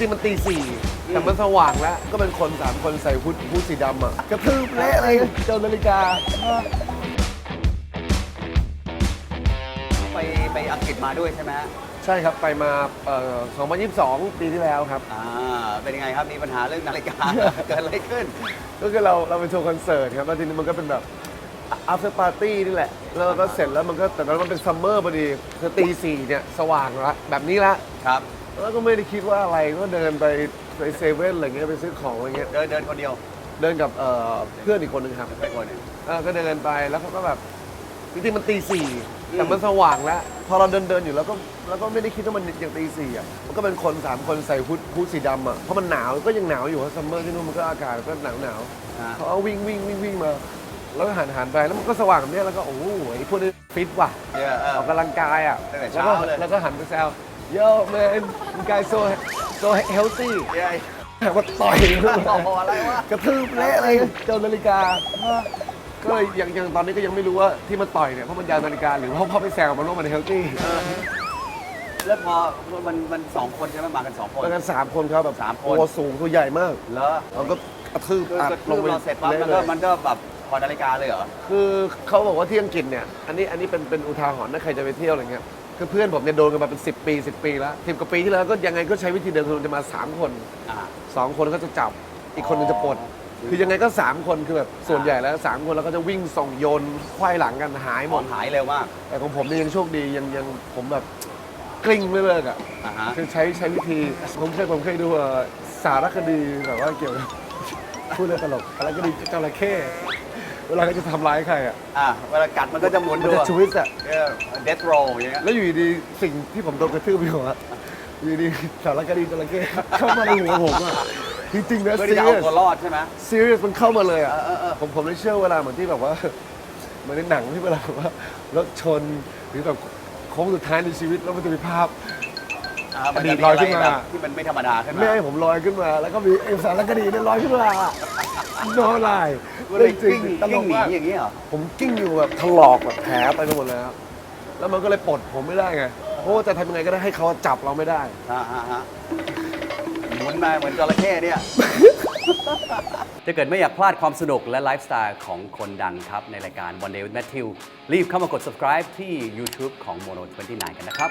ริงๆมันตีสี่แต่มันสว่างแล้ว ก็เป็นคนสามคนใส่ฮูดฮูดสีดำอะกระทืบเละเลยเจ้านาฬิกา ไปไปอังกฤษมาด้วยใช่ไหมฮะใช่ครับไปมาเอ่อ2022 ปีที่แล้วครับ อ่าเป็นยังไงครับมีปัญหาเรื่องนาฬิกา เกิดอะไรขึ้น ก็คือเราเราไปทัวร์คอนเสิร์ตครับแล้วทีนี้มันก็เป็นแบบ after party นี่แหละ แล้วเราก็เสร็จแล้วมันก็แต่ตอนนั้นมันเป็นซัมเมอร์พอดีคือตีสี่เนี่ยสว่างละแบบนี้ละ ครับ แล้วก็ไม่ได้คิดว่าอะไรก็เดินไปไปเซเว่นอะไรเงี้ยไปซื้อของอะไรเงี้ย เดินเดินคนเดียวเดินกับเอ่อเพื่อนอีกคนนึงครับไม่คนหนึ่ง เออก็เดินไปแล้วเขาก็แบบจริงๆมันตีสี่อืมแต่มันสว่างแล้ว พอเราเดินเดินๆอยู่แล้วก็แล้วก็ไม่ได้คิดว่ามันอย่างตีสี่อะมันก็เป็นคนสามคนใส่ฮูดฮูดสีดำอะเพราะมันหนาวก็ยังหนาวอยู่เพราะซัมเมอร์ที่นู่นมันก็อากาศก็หนาวหนาวๆอ่าเขาเอาวิ่งวิ่งวิ่งวิ่งมา แล้วก็หันหันไปแล้วมันก็สว่างแบบเนี้ยแล้วก็โอ้โหไอ้พวกนี้ฟิตว่ะเดี๋ยวเออ ออกกำลังกายอะตั้งแต่แล้วเช้าก็เลยแล้วก็หันไปแซว yo man you guys so so healthy เดี๋ยวแต่ว่าต่อยโอ้โหอะไรวะ กระทืบเละเลยเจ้านาฬิกา ก็เลยยังยังตอนนี้ก็ยังไม่รู้ว่าที่มันต่อยเนี่ยเพราะมันยาวนาฬิกาหรือเพราะพ่อไปแซวมันว่ามันเฮลตี้ แล้วพอมันมันสองคนใช่ไหมมากันสองคน แล้วกันสามคนครับแบบสามคน ตัวสูงตัวใหญ่มากแล้วเราก็กระทืบคืออัดกระลทืงบไปเราเสร็จปั๊บมันละก็เลยมันก็แบบพ อนาฬิกาเลยเหรอ คือเขาบอกว่าที่อังกฤษเนี่ย อันนี้อันนี้เป็นเป็นอุทาหรณ์ถ้าใครจะไปเที่ยวอะไรเงี้ย คือเพื่อนผมเนี่ยโดนกันมาเป็น 10 ปี 10 ปีแล้วสิบกว่าปีที่แล้วก็ยังไงก็ใช้วิธีเดิมคือมันจะมา 3 คน อ่า 2 คนก็จะจับ อีกคนนึงจะปลดอ๋อคือยังไงก็ 3 คนคือแบบส่วนใหญ่แล้ว 3 คนแล้วก็จะวิ่งส่งโยนไขว้หลังกันหายหหมมดดหายเร็วมากแต่ของผมเนี่ยยังโชคดียังยังผมแบบกลิ้งไม่เลิกอะ อ่าฮะ คือใช้ใช้วิธีผมเคยผมเคยดูเอ่อสารคดีแบบว่าเกี่ยวกับ พูดเรื่องตลกสารคดีจระเข้ เวลาเขาจะทำร้ายใครอะอ่าเวลากัดมันก็จะหมุนมันดูจะชวิตอะเดทโรอย่างเงี้ย แล้วอยู่ดีๆสิ่งที่ผมโดนกระทืบไปหัวอยู่ดีๆสารคดีจระเข้เข้ามาในหัวผมอะจริงๆนะเพื่อซีที่จะเรีเอายสตัวรอดใช่ไหม ซีเรียสมันเข้ามาเลยอะเออเออเออ ผมผมเลยเชื่อเวลาเหมือนที่แบบว่าเหมือนในหนังที่เวลาแบบว่ารถชนหรือแบบโค้งสุดท้ายในชีวิตแล้วมันจะมีภาพ อ่ามันอดีจะตมีลอยอะไรขึ้นมา แบบที่มันไม่ธรรมดาขึ้นมา แม่ให้ผมลอยขึ้นมา แล้วก็มีไอ้สารคดีเนี่ยลอยขึ้นมาโนลายก็เลยจริกิ้งงๆตลกิ้งกหนีมากอย่างเงี้ยเหรอ ผมกิ้งอยู่แบบถลอกแบบแผลไปหมดแล้วแล้วมันก็เลยปลดผมไม่ได้ไงเพราะว่าจะทำยังไงก็ได้ให้เขาจับเราไม่ได้ อ่าฮะฮะหมุนมาเหมือนจระเข้เนี่ย ถ้าเกิดไม่อยากพลาดความสนุกและไลฟ์สไตล์ของคนดังครับ ในรายการ One Day with Matthew รีบเข้ามากด subscribe ที่ YouTube ของ Mono 29 กันนะครับ